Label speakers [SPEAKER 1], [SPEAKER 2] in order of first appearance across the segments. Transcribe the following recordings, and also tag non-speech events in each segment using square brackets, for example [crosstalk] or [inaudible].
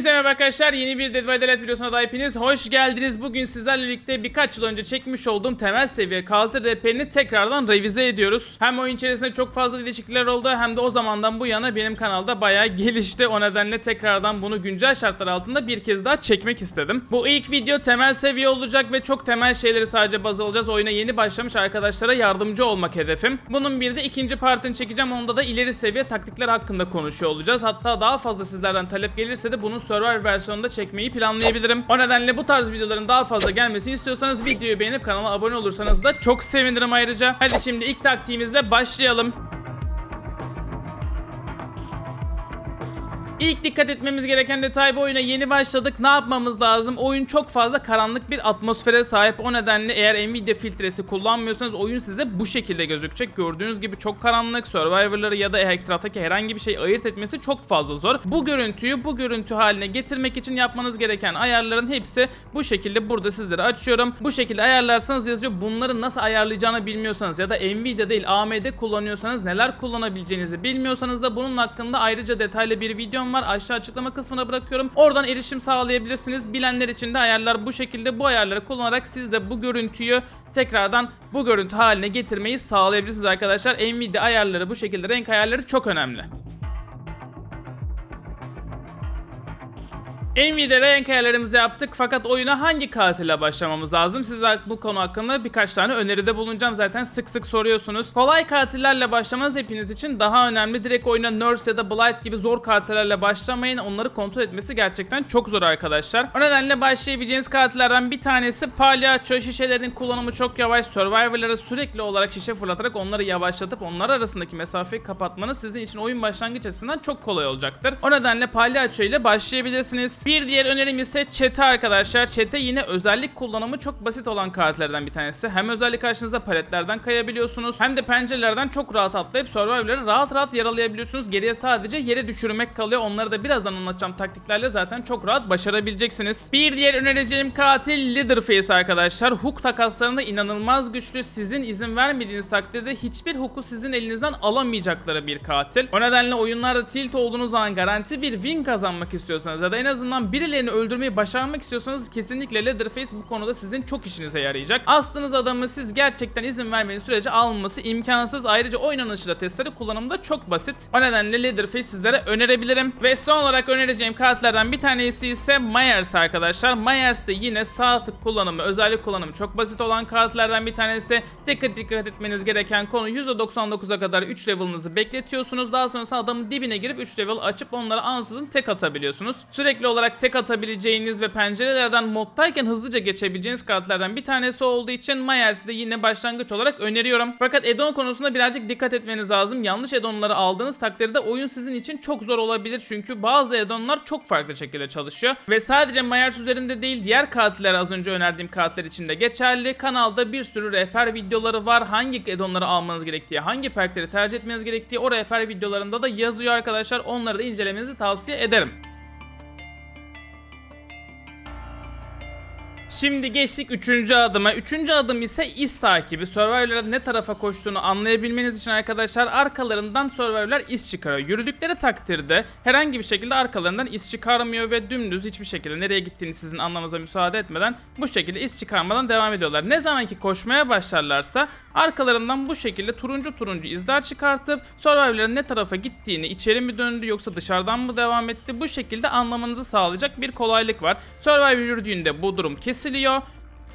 [SPEAKER 1] Hepinize merhaba arkadaşlar. Yeni bir Dead by Daylight videosuna da hepiniz hoş geldiniz. Bugün sizlerle birlikte birkaç yıl önce çekmiş olduğum temel seviye kalıtı rehberini tekrardan revize ediyoruz. Hem oyun içerisinde çok fazla değişiklikler oldu hem de o zamandan bu yana benim kanalda bayağı [laughs] gelişti. O nedenle tekrardan bunu güncel şartlar altında bir kez daha çekmek istedim. Bu ilk video temel seviye olacak ve çok temel şeyleri sadece baz alacağız. Oyuna yeni başlamış arkadaşlara yardımcı olmak hedefim. Bunun bir de ikinci partını çekeceğim. Onda da ileri seviye taktikler hakkında konuşuyor olacağız. Hatta daha fazla sizlerden talep gelirse de bunun Survivor versiyonunda çekmeyi planlayabilirim. O nedenle bu tarz videoların daha fazla gelmesini istiyorsanız videoyu beğenip kanala abone olursanız da çok sevinirim ayrıca. Hadi şimdi ilk taktiğimizle başlayalım. İlk dikkat etmemiz gereken detay bu oyuna yeni başladık. Ne yapmamız lazım? Oyun çok fazla karanlık bir atmosfere sahip. O nedenle eğer Nvidia filtresi kullanmıyorsanız oyun size bu şekilde gözükecek. Gördüğünüz gibi çok karanlık. Survivor'ları ya da etraftaki herhangi bir şey ayırt etmesi çok fazla zor. Bu görüntüyü bu görüntü haline getirmek için yapmanız gereken ayarların hepsi bu şekilde burada sizlere açıyorum. Bu şekilde ayarlarsanız yazıyor. Bunları nasıl ayarlayacağını bilmiyorsanız ya da Nvidia değil AMD kullanıyorsanız neler kullanabileceğinizi bilmiyorsanız da bunun hakkında ayrıca detaylı bir videom var. Aşağı açıklama kısmına bırakıyorum. Oradan erişim sağlayabilirsiniz. Bilenler için de ayarlar bu şekilde. Bu ayarları kullanarak siz de bu görüntüyü tekrardan bu görüntü haline getirmeyi sağlayabilirsiniz arkadaşlar. Nvidia ayarları bu şekilde renk ayarları çok önemli. Nvidia renk ayarlarımızı yaptık fakat oyuna hangi katille başlamamız lazım? Size bu konu hakkında birkaç tane öneride bulunacağım. Zaten sık sık soruyorsunuz. Kolay katillerle başlamanız hepiniz için daha önemli. Direkt oyuna Nurse ya da Blight gibi zor katillerle başlamayın. Onları kontrol etmesi gerçekten çok zor arkadaşlar. O nedenle başlayabileceğiniz katillerden bir tanesi palyaço. Şişelerin kullanımı çok yavaş. Survivor'lara sürekli olarak şişe fırlatarak onları yavaşlatıp onlar arasındaki mesafeyi kapatmanız sizin için oyun başlangıç açısından çok kolay olacaktır. O nedenle palyaço ile başlayabilirsiniz. Bir diğer önerim ise çete arkadaşlar. Çete yine özellik kullanımı çok basit olan katillerden bir tanesi. Hem özellik karşınızda paletlerden kayabiliyorsunuz hem de pencerelerden çok rahat atlayıp survivor'ları rahat rahat yaralayabiliyorsunuz. Geriye sadece yere düşürmek kalıyor. Onları da birazdan anlatacağım taktiklerle zaten çok rahat başarabileceksiniz. Bir diğer önereceğim katil Leatherface arkadaşlar. Hook takaslarında inanılmaz güçlü. Sizin izin vermediğiniz takdirde hiçbir hook'u sizin elinizden alamayacakları bir katil. O nedenle oyunlarda tilt olduğunuz zaman garanti bir win kazanmak istiyorsanız ya da en azından birilerini öldürmeyi başarmak istiyorsanız kesinlikle Leatherface bu konuda sizin çok işinize yarayacak. Astığınız adamı siz gerçekten izin vermediğiniz sürece alınması imkansız. Ayrıca oynanışı da testere kullanımı da çok basit. O nedenle Leatherface sizlere önerebilirim. Ve son olarak önereceğim kartlardan bir tanesi ise Myers arkadaşlar. Myers de yine sağ tık kullanımı, özellik kullanımı çok basit olan kartlardan bir tanesi. Dikkat dikkat etmeniz gereken konu %99'a kadar 3 level'ınızı bekletiyorsunuz. Daha sonrasında adamın dibine girip 3 level açıp onlara ansızın tek atabiliyorsunuz. Sürekli olarak tek atabileceğiniz ve pencerelerden moddayken hızlıca geçebileceğiniz kartlardan bir tanesi olduğu için Myers'i de yine başlangıç olarak öneriyorum. Fakat addon konusunda birazcık dikkat etmeniz lazım. Yanlış addonları aldığınız takdirde oyun sizin için çok zor olabilir. Çünkü bazı addonlar çok farklı şekilde çalışıyor. Ve sadece Myers üzerinde değil diğer katiller az önce önerdiğim katiller için de geçerli. Kanalda bir sürü rehber videoları var. Hangi addonları almanız gerektiği, hangi perkleri tercih etmeniz gerektiği o rehber videolarında da yazıyor arkadaşlar. Onları da incelemenizi tavsiye ederim. Şimdi geçtik üçüncü adıma. Üçüncü adım ise iz takibi. Survivor'lara ne tarafa koştuğunu anlayabilmeniz için arkadaşlar arkalarından Survivor'lar iz çıkarıyor. Yürüdükleri takdirde herhangi bir şekilde arkalarından iz çıkarmıyor ve dümdüz hiçbir şekilde nereye gittiğini sizin anlamanıza müsaade etmeden bu şekilde iz çıkarmadan devam ediyorlar. Ne zaman ki koşmaya başlarlarsa arkalarından bu şekilde turuncu turuncu izler çıkartıp Survivor'ların ne tarafa gittiğini, içeri mi döndü yoksa dışarıdan mı devam etti bu şekilde anlamanızı sağlayacak bir kolaylık var. Survivor yürüdüğünde bu durum kesiliyor.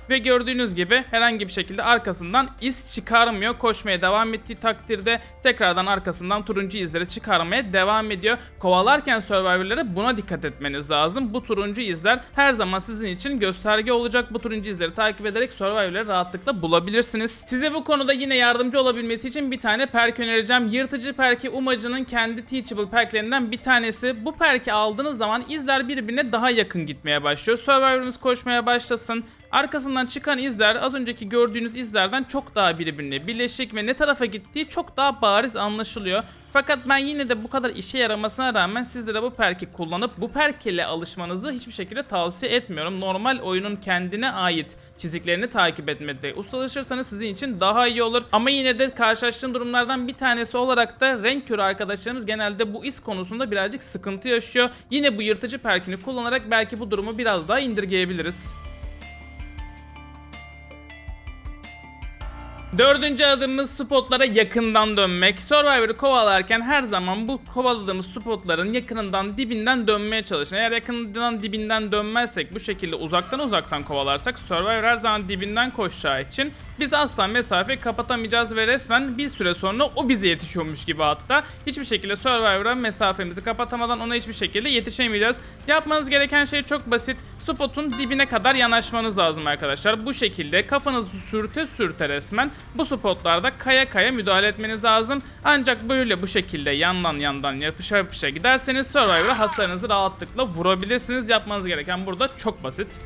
[SPEAKER 1] Ve gördüğünüz gibi herhangi bir şekilde arkasından iz çıkarmıyor. Koşmaya devam ettiği takdirde tekrardan arkasından turuncu izleri çıkarmaya devam ediyor. Kovalarken Survivor'lara buna dikkat etmeniz lazım. Bu turuncu izler her zaman sizin için gösterge olacak. Bu turuncu izleri takip ederek Survivor'ları rahatlıkla bulabilirsiniz. Size bu konuda yine yardımcı olabilmesi için bir tane perk önereceğim. Yırtıcı perki Umacı'nın kendi Teachable perklerinden bir tanesi. Bu perki aldığınız zaman izler birbirine daha yakın gitmeye başlıyor. Survivor'ımız koşmaya başlasın. Arkasından çıkan izler az önceki gördüğünüz izlerden çok daha birbirine birleşik ve ne tarafa gittiği çok daha bariz anlaşılıyor. Fakat ben yine de bu kadar işe yaramasına rağmen sizlere bu perki kullanıp bu perk ile alışmanızı hiçbir şekilde tavsiye etmiyorum. Normal oyunun kendine ait çiziklerini takip etmede ustalaşırsanız sizin için daha iyi olur. Ama yine de karşılaştığım durumlardan bir tanesi olarak da renk körü arkadaşlarımız genelde bu iz konusunda birazcık sıkıntı yaşıyor. Yine bu yırtıcı perkini kullanarak belki bu durumu biraz daha indirgeyebiliriz. Dördüncü adımımız spotlara yakından dönmek. Survivor'ı kovalarken her zaman bu kovaladığımız spotların yakınından dibinden dönmeye çalışın. Eğer yakından dibinden dönmezsek bu şekilde uzaktan uzaktan kovalarsak Survivor her zaman dibinden koşacağı için biz asla mesafe kapatamayacağız ve resmen bir süre sonra o bize yetişiyormuş gibi hatta hiçbir şekilde Survivor'a mesafemizi kapatamadan ona hiçbir şekilde yetişemeyeceğiz. Yapmanız gereken şey çok basit. Spotun dibine kadar yanaşmanız lazım arkadaşlar. Bu şekilde kafanızı sürte sürte resmen bu spotlarda kaya kaya müdahale etmeniz lazım. Ancak böyle bu şekilde yandan yandan yapışa yapışa giderseniz Survivor'a hasarınızı rahatlıkla vurabilirsiniz. Yapmanız gereken burada çok basit.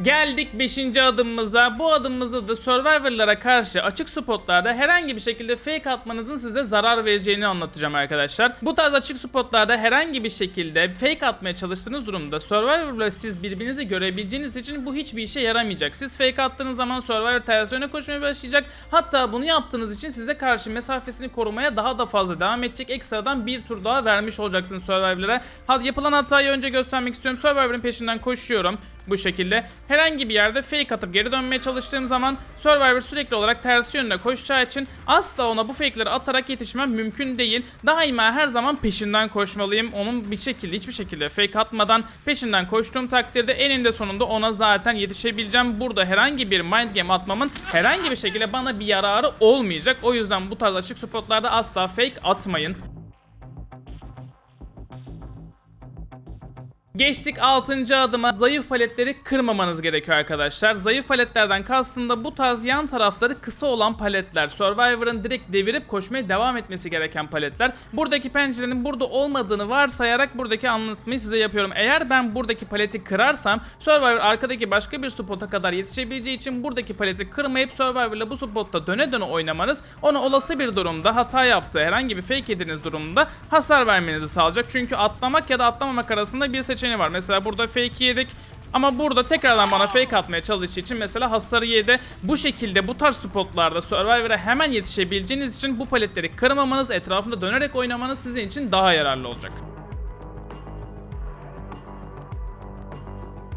[SPEAKER 1] Geldik 5. adımımıza. Bu adımımızda da Survivor'lara karşı açık spotlarda herhangi bir şekilde fake atmanızın size zarar vereceğini anlatacağım arkadaşlar. Bu tarz açık spotlarda herhangi bir şekilde fake atmaya çalıştığınız durumda Survivor'la siz birbirinizi görebileceğiniz için bu hiçbir işe yaramayacak. Siz fake attığınız zaman Survivor ters yöne koşmaya başlayacak. Hatta bunu yaptığınız için size karşı mesafesini korumaya daha da fazla devam edecek. Ekstradan bir tur daha vermiş olacaksınız Survivor'lara. Hadi yapılan hatayı önce göstermek istiyorum. Survivor'ın peşinden koşuyorum bu şekilde. Herhangi bir yerde fake atıp geri dönmeye çalıştığım zaman Survivor sürekli olarak tersi yönde koşacağı için asla ona bu fake'leri atarak yetişmem mümkün değil. Daima her zaman peşinden koşmalıyım. Onun bir şekilde hiçbir şekilde fake atmadan peşinden koştuğum takdirde eninde sonunda ona zaten yetişebileceğim. Burada herhangi bir mind game atmamın herhangi bir şekilde bana bir yararı olmayacak. O yüzden bu tarz açık spotlarda asla fake atmayın. Geçtik 6. adıma zayıf paletleri kırmamanız gerekiyor arkadaşlar. Zayıf paletlerden kastında bu tarz yan tarafları kısa olan paletler. Survivor'ın direkt devirip koşmaya devam etmesi gereken paletler. Buradaki pencerenin burada olmadığını varsayarak buradaki anlatmayı size yapıyorum. Eğer ben buradaki paleti kırarsam Survivor arkadaki başka bir spota kadar yetişebileceği için buradaki paleti kırmayıp Survivor'la bu spotta döne döne oynamanız ona olası bir durumda hata yaptığı herhangi bir fake yediğiniz durumda hasar vermenizi sağlayacak. Çünkü atlamak ya da atlamamak arasında bir seçeneği var. Mesela burada fake yedik. Ama burada tekrardan bana fake atmaya çalıştığı için mesela hasarı yedi. Bu şekilde bu tarz spotlarda Survivor'a hemen yetişebileceğiniz için bu paletleri kırmamanız, etrafında dönerek oynamanız sizin için daha yararlı olacak.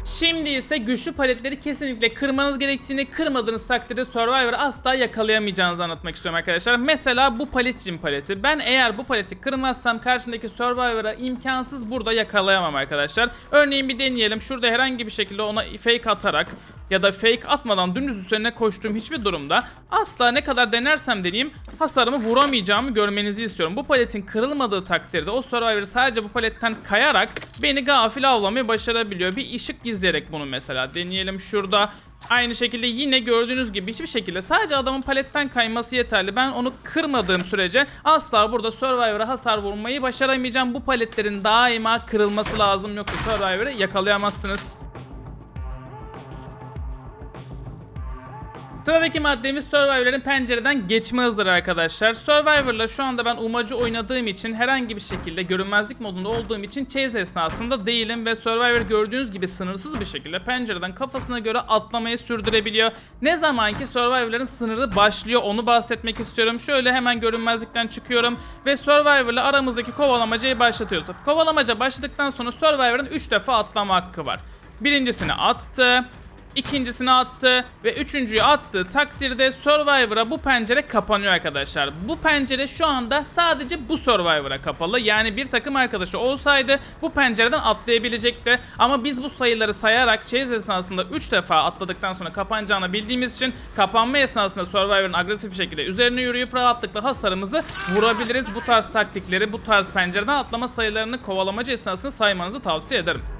[SPEAKER 1] Şimdi ise güçlü paletleri kesinlikle kırmanız gerektiğini, kırmadığınız takdirde Survivor'ı asla yakalayamayacağınızı anlatmak istiyorum arkadaşlar. Mesela bu palet cim paleti. Ben eğer bu paleti kırmazsam karşındaki Survivor'a imkansız burada yakalayamam arkadaşlar. Örneğin bir deneyelim. Şurada herhangi bir şekilde ona fake atarak ya da fake atmadan dümdüz üzerine koştuğum hiçbir durumda asla ne kadar denersem deneyeyim hasarımı vuramayacağımı görmenizi istiyorum. Bu paletin kırılmadığı takdirde o Survivor sadece bu paletten kayarak beni gafil avlamayı başarabiliyor. Bir ışık gizleyerek bunu mesela deneyelim şurada. Aynı şekilde yine gördüğünüz gibi hiçbir şekilde sadece adamın paletten kayması yeterli. Ben onu kırmadığım sürece asla burada Survivor'a hasar vurmayı başaramayacağım. Bu paletlerin daima kırılması lazım yoksa Survivor'ı yakalayamazsınız. Sıradaki maddemiz Survivor'ın pencereden geçme hızları arkadaşlar. Survivor'la şu anda ben umacı oynadığım için herhangi bir şekilde görünmezlik modunda olduğum için chase esnasında değilim ve Survivor gördüğünüz gibi sınırsız bir şekilde pencereden kafasına göre atlamayı sürdürebiliyor. Ne zaman ki Survivor'ların sınırı başlıyor onu bahsetmek istiyorum. Şöyle hemen görünmezlikten çıkıyorum ve Survivor'la aramızdaki kovalamacayı başlatıyoruz. Kovalamaca başladıktan sonra Survivor'ın 3 defa atlama hakkı var. Birincisini attı, ikincisini attı ve üçüncüyü attığı takdirde Survivor'a bu pencere kapanıyor arkadaşlar. Bu pencere şu anda sadece bu Survivor'a kapalı. Yani bir takım arkadaşı olsaydı bu pencereden atlayabilecekti. Ama biz bu sayıları sayarak chase esnasında 3 defa atladıktan sonra kapanacağını bildiğimiz için kapanma esnasında Survivor'ın agresif bir şekilde üzerine yürüyüp rahatlıkla hasarımızı vurabiliriz. Bu tarz taktikleri, bu tarz pencereden atlama sayılarını kovalamacı esnasında saymanızı tavsiye ederim.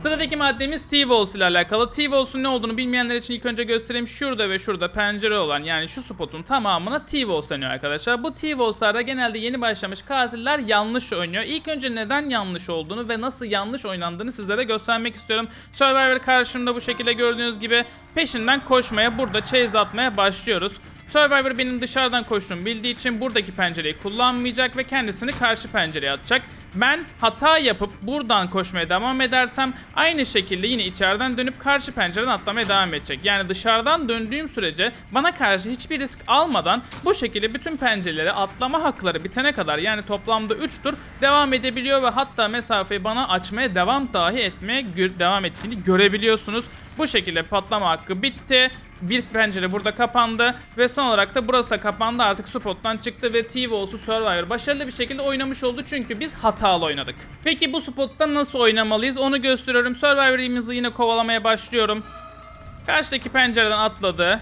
[SPEAKER 1] Sıradaki maddemiz T-Walls ile alakalı. T-Walls'un ne olduğunu bilmeyenler için ilk önce göstereyim. Şurada ve şurada pencere olan yani şu spotun tamamına T-Walls deniyor arkadaşlar. Bu T-Walls'larda genelde yeni başlamış katiller yanlış oynuyor. İlk önce neden yanlış olduğunu ve nasıl yanlış oynandığını sizlere göstermek istiyorum. Survivor karşımda bu şekilde gördüğünüz gibi peşinden koşmaya burada chase atmaya başlıyoruz. Survivor benim dışarıdan koştuğumu bildiği için buradaki pencereyi kullanmayacak ve kendisini karşı pencereye atacak. Ben hata yapıp buradan koşmaya devam edersem aynı şekilde yine içeriden dönüp karşı pencereden atlamaya devam edecek. Yani dışarıdan döndüğüm sürece bana karşı hiçbir risk almadan bu şekilde bütün pencereleri atlama hakları bitene kadar yani toplamda 3 tur devam edebiliyor ve hatta mesafeyi bana açmaya devam dahi etmeye devam ettiğini görebiliyorsunuz. Bu şekilde patlama hakkı bitti. Bir pencere burada kapandı ve son olarak da burası da kapandı artık spottan çıktı ve T-Walls'u Survivor başarılı bir şekilde oynamış oldu çünkü biz hatalı oynadık. Peki bu spotta nasıl oynamalıyız onu gösteriyorum. Survivor'ımızı yine kovalamaya başlıyorum. Karşıdaki pencereden atladı.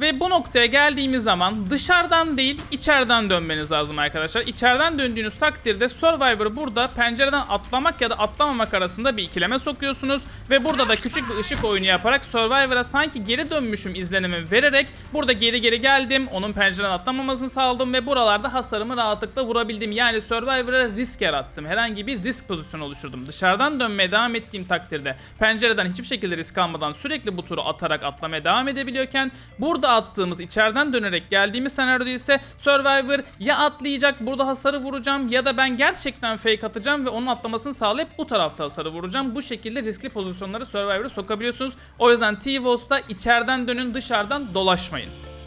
[SPEAKER 1] Ve bu noktaya geldiğimiz zaman dışarıdan değil içeriden dönmeniz lazım arkadaşlar. İçeriden döndüğünüz takdirde Survivor'ı burada pencereden atlamak ya da atlamamak arasında bir ikileme sokuyorsunuz. Ve burada da küçük bir ışık oyunu yaparak Survivor'a sanki geri dönmüşüm izlenimi vererek burada geri geri geldim. Onun pencereden atlamamasını sağladım ve buralarda hasarımı rahatlıkla vurabildim. Yani Survivor'a risk yarattım. Herhangi bir risk pozisyonu oluşturdum. Dışarıdan dönmeye devam ettiğim takdirde pencereden hiçbir şekilde risk almadan sürekli bu turu atarak atlamaya devam edebiliyorken burada attığımız içeriden dönerek geldiğimiz senaryoda ise Survivor ya atlayacak burada hasarı vuracağım ya da ben gerçekten fake atacağım ve onun atlamasını sağlayıp bu tarafta hasarı vuracağım. Bu şekilde riskli pozisyonlara Survivor'ı sokabiliyorsunuz. O yüzden T-Walls'ta içeriden dönün dışarıdan dolaşmayın.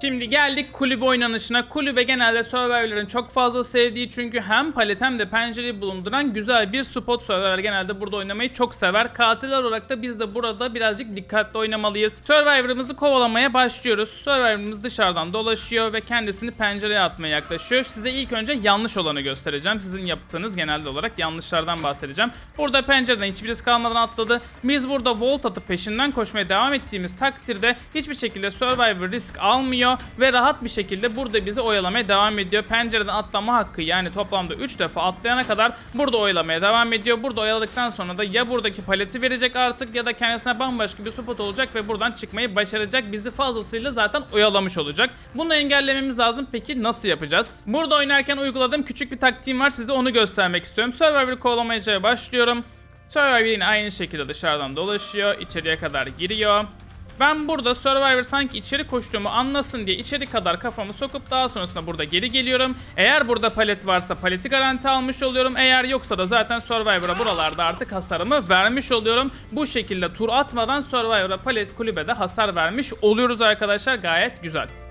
[SPEAKER 1] Şimdi geldik kulübe oynanışına. Kulübe genelde Survivor'ların çok fazla sevdiği çünkü hem palet hem de pencereyi bulunduran güzel bir spot. Survivor genelde burada oynamayı çok sever. Katiller olarak da biz de burada birazcık dikkatli oynamalıyız. Survivor'ımızı kovalamaya başlıyoruz. Survivor'ımız dışarıdan dolaşıyor ve kendisini pencereye atmaya yaklaşıyor. Size ilk önce yanlış olanı göstereceğim. Sizin yaptığınız genelde olarak yanlışlardan bahsedeceğim. Burada pencereden hiçbir risk kalmadan atladı. Biz burada volt atıp peşinden koşmaya devam ettiğimiz takdirde hiçbir şekilde Survivor risk almıyor ve rahat bir şekilde burada bizi oyalamaya devam ediyor. Pencereden atlama hakkı yani toplamda 3 defa atlayana kadar burada oyalamaya devam ediyor. Burada oyaladıktan sonra da ya buradaki paleti verecek artık ya da kendisine bambaşka bir spot olacak ve buradan çıkmayı başaracak. Bizi fazlasıyla zaten oyalamış olacak. Bunu engellememiz lazım. Peki nasıl yapacağız? Burada oynarken uyguladığım küçük bir taktiğim var. Size onu göstermek istiyorum. Survivor'ı kovalamaya başlıyorum. Survivor yine aynı şekilde dışarıdan dolaşıyor. içeriye kadar giriyor. Ben burada Survivor sanki içeri koştuğumu anlasın diye içeri kadar kafamı sokup daha sonrasında burada geri geliyorum. Eğer burada palet varsa paleti garanti almış oluyorum. Eğer yoksa da zaten Survivor'a buralarda artık hasarımı vermiş oluyorum. Bu şekilde tur atmadan Survivor'a palet kulübede hasar vermiş oluyoruz arkadaşlar. Gayet güzel.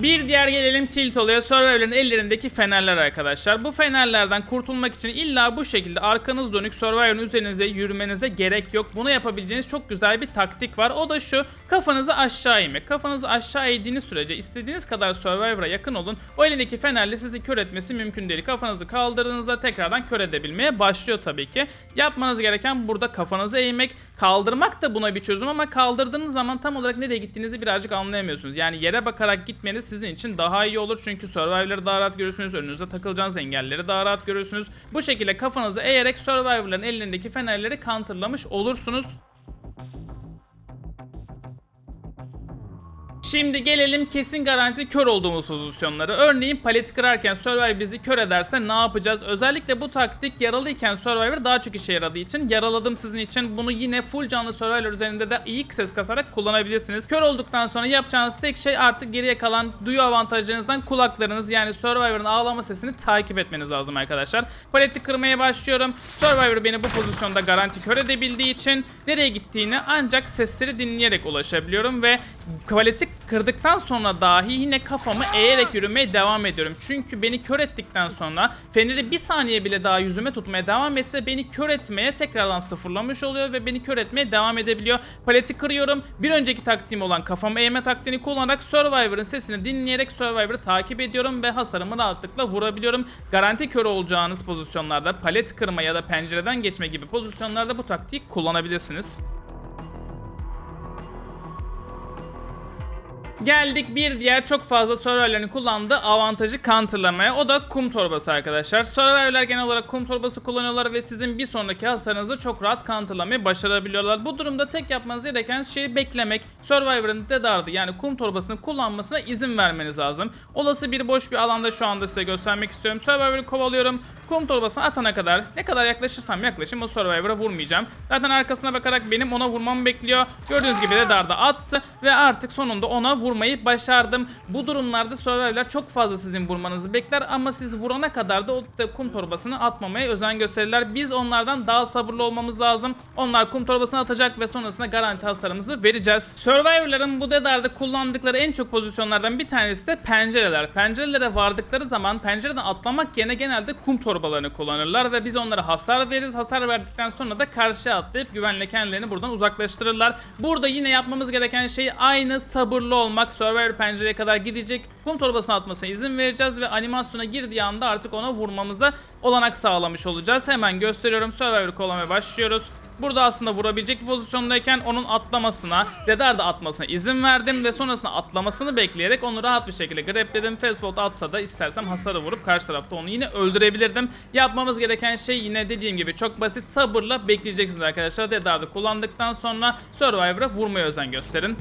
[SPEAKER 1] Bir diğer gelelim tilt oluyor. Survivor'ın ellerindeki fenerler arkadaşlar. Bu fenerlerden kurtulmak için illa bu şekilde arkanız dönük Survivor'ın üzerinize yürümenize gerek yok. Bunu yapabileceğiniz çok güzel bir taktik var. O da şu. Kafanızı aşağı eğmek. Kafanızı aşağı eğdiğiniz sürece istediğiniz kadar Survivor'a yakın olun. O elindeki fenerle sizi kör etmesi mümkün değil. Kafanızı kaldırdığınızda tekrardan kör edebilmeye başlıyor tabii ki. Yapmanız gereken burada kafanızı eğmek. Kaldırmak da buna bir çözüm ama kaldırdığınız zaman tam olarak nereye gittiğinizi birazcık anlayamıyorsunuz. Yani yere bakarak gitmeniz sizin için daha iyi olur. Çünkü Survivor'ları daha rahat görürsünüz. Önünüze takılacağınız engelleri daha rahat görürsünüz. Bu şekilde kafanızı eğerek Survivor'ların ellerindeki fenerleri counterlamış olursunuz. Şimdi gelelim kesin garanti kör olduğumuz pozisyonlara. Örneğin palet kırarken Survivor bizi kör ederse ne yapacağız? Özellikle bu taktik yaralıyken Survivor daha çok işe yaradığı için yaraladım sizin için. Bunu yine full canlı Survivor üzerinde de iyi ses kasarak kullanabilirsiniz. Kör olduktan sonra yapacağınız tek şey artık geriye kalan duyu avantajlarınızdan kulaklarınız yani Survivor'ın ağlama sesini takip etmeniz lazım arkadaşlar. Paleti kırmaya başlıyorum. Survivor beni bu pozisyonda garanti kör edebildiği için nereye gittiğini ancak sesleri dinleyerek ulaşabiliyorum ve paleti kırdıktan sonra dahi yine kafamı eğerek yürümeye devam ediyorum. Çünkü beni kör ettikten sonra feneri bir saniye bile daha yüzüme tutmaya devam etse beni kör etmeye tekrardan sıfırlamış oluyor ve beni kör etmeye devam edebiliyor. Paleti kırıyorum. Bir önceki taktiğim olan kafamı eğme taktiğini kullanarak Survivor'ın sesini dinleyerek Survivor'ı takip ediyorum ve hasarımı rahatlıkla vurabiliyorum. Garanti kör olacağınız pozisyonlarda palet kırma ya da pencereden geçme gibi pozisyonlarda bu taktiği kullanabilirsiniz. Geldik bir diğer çok fazla Survivor'ların kullandığı avantajı counterlamaya. O da kum torbası arkadaşlar. Survivor'lar genel olarak kum torbası kullanıyorlar ve sizin bir sonraki hasarınızı çok rahat counterlamayı başarabiliyorlar. Bu durumda tek yapmanız gereken şey beklemek. Survivor'ın dedardı yani kum torbasını kullanmasına izin vermeniz lazım. Olası bir boş bir alanda şu anda size göstermek istiyorum. Survivor'ı kovalıyorum. Kum torbasını atana kadar ne kadar yaklaşırsam yaklaşayım o Survivor'a vurmayacağım. Zaten arkasına bakarak benim ona vurmamı bekliyor. Gördüğünüz gibi de darda attı ve artık sonunda ona vurmayı başardım. Bu durumlarda Survivor'lar çok fazla sizin vurmanızı bekler ama siz vurana kadar da o kum torbasını atmamaya özen gösterirler. Biz onlardan daha sabırlı olmamız lazım. Onlar kum torbasını atacak ve sonrasında garanti hasarımızı vereceğiz. Survivor'ların bu dedarda kullandıkları en çok pozisyonlardan bir tanesi de pencereler. Pencerelere vardıkları zaman pencereden atlamak yerine genelde kum torbalarını kullanırlar ve biz onlara hasar veririz. Hasar verdikten sonra da karşıya atlayıp güvenle kendilerini buradan uzaklaştırırlar. Burada yine yapmamız gereken şey aynı sabırlı olmak. Survivor pencereye kadar gidecek. Kum torbasına atmasına izin vereceğiz ve animasyona girdiği anda artık ona vurmamıza olanak sağlamış olacağız. Hemen gösteriyorum. Survivor kovalamaya başlıyoruz. Burada aslında vurabilecek bir pozisyondayken onun atlamasına, Dedar da atmasına izin verdim ve sonrasında atlamasını bekleyerek onu rahat bir şekilde grabledim. Fast forward atsa da istersem hasarı vurup karşı tarafta onu yine öldürebilirdim. Yapmamız gereken şey yine dediğim gibi çok basit sabırla bekleyeceksiniz arkadaşlar. Dedar'da kullandıktan sonra Survivor'a vurmaya özen gösterin.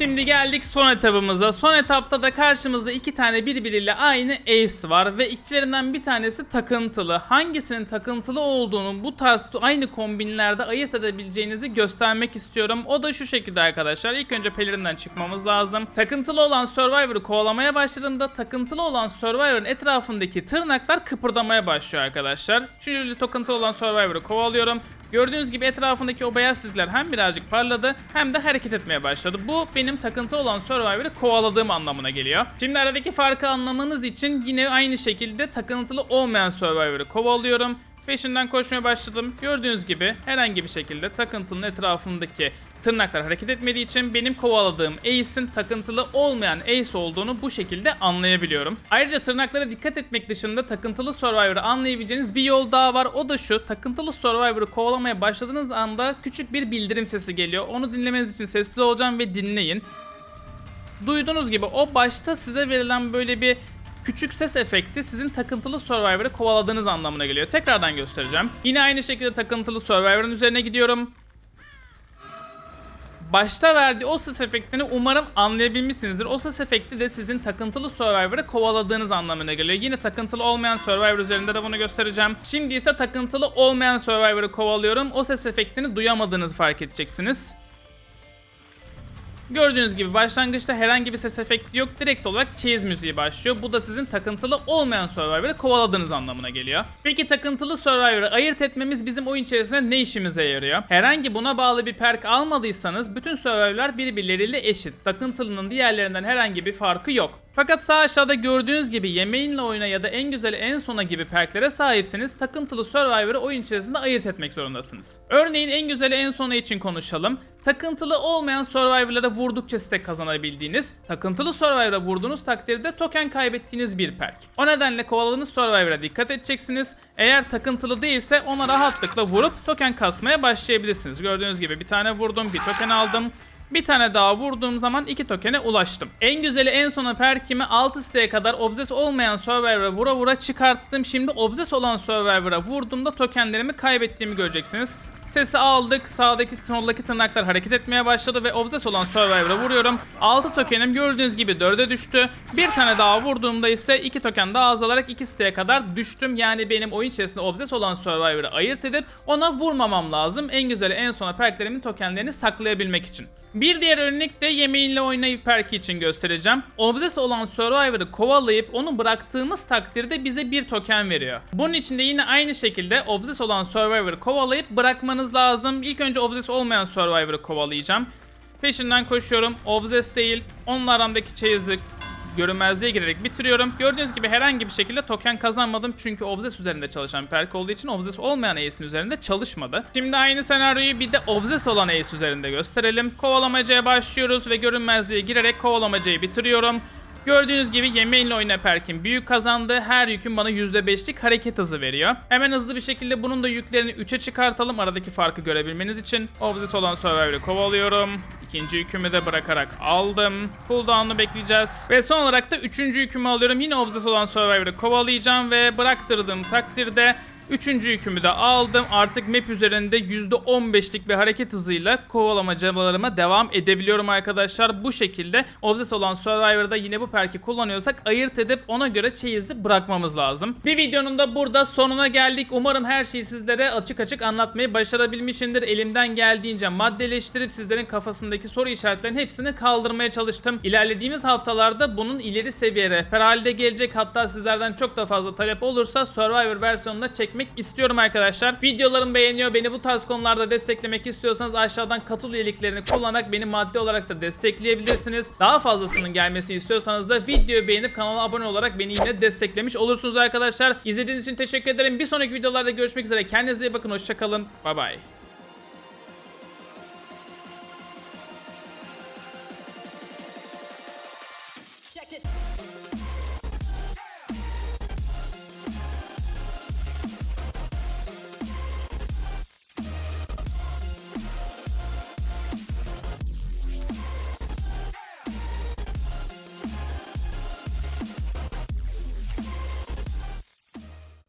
[SPEAKER 1] Şimdi geldik son etabımıza. Son etapta da karşımızda iki tane birbiriyle aynı ace var ve içlerinden bir tanesi takıntılı. Hangisinin takıntılı olduğunu bu tarz aynı kombinlerde ayırt edebileceğinizi göstermek istiyorum. O da şu şekilde arkadaşlar. İlk önce pelerinden çıkmamız lazım. Takıntılı olan Survivor'ı kovalamaya başladığında takıntılı olan Survivor'ın etrafındaki tırnaklar kıpırdamaya başlıyor arkadaşlar. Çünkü takıntılı olan Survivor'ı kovalıyorum. Gördüğünüz gibi etrafındaki o beyaz çizgiler hem birazcık parladı hem de hareket etmeye başladı. Bu benim takıntılı olan Survivor'ı kovaladığım anlamına geliyor. Şimdi aradaki farkı anlamanız için yine aynı şekilde takıntılı olmayan Survivor'ı kovalıyorum. Peşinden koşmaya başladım. Gördüğünüz gibi herhangi bir şekilde takıntının etrafındaki tırnaklar hareket etmediği için benim kovaladığım Ace'in takıntılı olmayan Ace olduğunu bu şekilde anlayabiliyorum. Ayrıca tırnaklara dikkat etmek dışında takıntılı Survivor'ı anlayabileceğiniz bir yol daha var. O da şu. Takıntılı Survivor'ı kovalamaya başladığınız anda küçük bir bildirim sesi geliyor. Onu dinlemeniz için sessiz olacağım ve dinleyin. Duyduğunuz gibi o başta size verilen böyle bir küçük ses efekti sizin takıntılı Survivor'ı kovaladığınız anlamına geliyor. Tekrardan göstereceğim. Yine aynı şekilde takıntılı Survivor'ın üzerine gidiyorum. Başta verdiği o ses efektini umarım anlayabilmişsinizdir. O ses efekti de sizin takıntılı Survivor'ı kovaladığınız anlamına geliyor. Yine takıntılı olmayan Survivor üzerinde de bunu göstereceğim. Şimdi ise takıntılı olmayan Survivor'ı kovalıyorum. O ses efektini duyamadığınızı fark edeceksiniz. Gördüğünüz gibi başlangıçta herhangi bir ses efekti yok. Direkt olarak çeyiz müziği başlıyor. Bu da sizin takıntılı olmayan Survivor'ı kovaladığınız anlamına geliyor. Peki takıntılı Survivor'ı ayırt etmemiz bizim oyun içerisinde ne işimize yarıyor? Herhangi buna bağlı bir perk almadıysanız bütün Survivor'lar birbirleriyle eşit. Takıntılının diğerlerinden herhangi bir farkı yok. Fakat sağ aşağıda gördüğünüz gibi yemeğinle oyna ya da en güzeli en sona gibi perklere sahipseniz takıntılı Survivor'ı oyun içerisinde ayırt etmek zorundasınız. Örneğin en güzeli en sona için konuşalım. Takıntılı olmayan Survivor'lara vurdukça stack kazanabildiğiniz, takıntılı Survivor'a vurduğunuz takdirde token kaybettiğiniz bir perk. O nedenle kovaladığınız Survivor'a dikkat edeceksiniz. Eğer takıntılı değilse ona rahatlıkla vurup token kasmaya başlayabilirsiniz. Gördüğünüz gibi bir tane vurdum, bir token aldım. Bir tane daha vurduğum zaman iki tokene ulaştım. En güzeli en sona perkimi 6 siteye kadar obses olmayan Survivor'a vura vura çıkarttım. Şimdi obses olan Survivor'a vurduğumda tokenlerimi kaybettiğimi göreceksiniz. Sesi aldık. Sağdaki soldaki tırnaklar hareket etmeye başladı ve obses olan Survivor'a vuruyorum. 6 tokenim gördüğünüz gibi 4'e düştü. Bir tane daha vurduğumda ise 2 token daha azalarak 2 siteye kadar düştüm. Yani benim oyun içerisinde obses olan Survivor'ı ayırt edip ona vurmamam lazım. En güzeli en sona perklerimin tokenlerini saklayabilmek için. Bir diğer örnek de yemeğinle oynayıp perki için göstereceğim. Obses olan Survivor'ı kovalayıp onu bıraktığımız takdirde bize bir token veriyor. Bunun için de yine aynı şekilde Obses olan Survivor'ı kovalayıp bırakmanız lazım. İlk önce Obses olmayan Survivor'ı kovalayacağım. Peşinden koşuyorum. Obses değil. Onunla aramdaki çeyizlik görünmezliğe girerek bitiriyorum. Gördüğünüz gibi herhangi bir şekilde token kazanmadım çünkü Obses üzerinde çalışan perk olduğu için Obses olmayan Ace'in üzerinde çalışmadı. Şimdi aynı senaryoyu bir de Obses olan Ace üzerinde gösterelim. Kovalamacaya başlıyoruz ve görünmezliğe girerek kovalamacayı bitiriyorum. Gördüğünüz gibi yemeğinle oyna perkin büyük kazandı. Her yükün bana %5'lik hareket hızı veriyor. Hemen hızlı bir şekilde bunun da yüklerini 3'e çıkartalım aradaki farkı görebilmeniz için. Obsis olan Survivor'ı kovalıyorum. İkinci yükümü de bırakarak aldım. Cooldown'u bekleyeceğiz. Ve son olarak da üçüncü yükümü alıyorum. Yine Obsis olan Survivor'ı kovalayacağım ve bıraktırdığım takdirde Üçüncü yükümü de aldım. Artık map üzerinde %15'lik bir hareket hızıyla kovalamacalarıma devam edebiliyorum arkadaşlar. Bu şekilde Obses olan Survivor'da yine bu perki kullanıyorsak ayırt edip ona göre çeyizli bırakmamız lazım. Bir videonun da burada sonuna geldik. Umarım her şeyi sizlere açık açık anlatmayı başarabilmişimdir. Elimden geldiğince maddeleştirip sizlerin kafasındaki soru işaretlerinin hepsini kaldırmaya çalıştım. İlerlediğimiz haftalarda bunun ileri seviye rehber halde gelecek. Hatta sizlerden çok da fazla talep olursa Survivor versiyonuna çekmek istiyorum arkadaşlar. Videolarımı beğeniyor. Beni bu tarz konularda desteklemek istiyorsanız aşağıdan katıl üyeliklerini kullanarak beni maddi olarak da destekleyebilirsiniz. Daha fazlasının gelmesini istiyorsanız da videoyu beğenip kanala abone olarak beni yine desteklemiş olursunuz arkadaşlar. İzlediğiniz için teşekkür ederim. Bir sonraki videolarda görüşmek üzere. Kendinize iyi bakın. Hoşçakalın. Bay bay.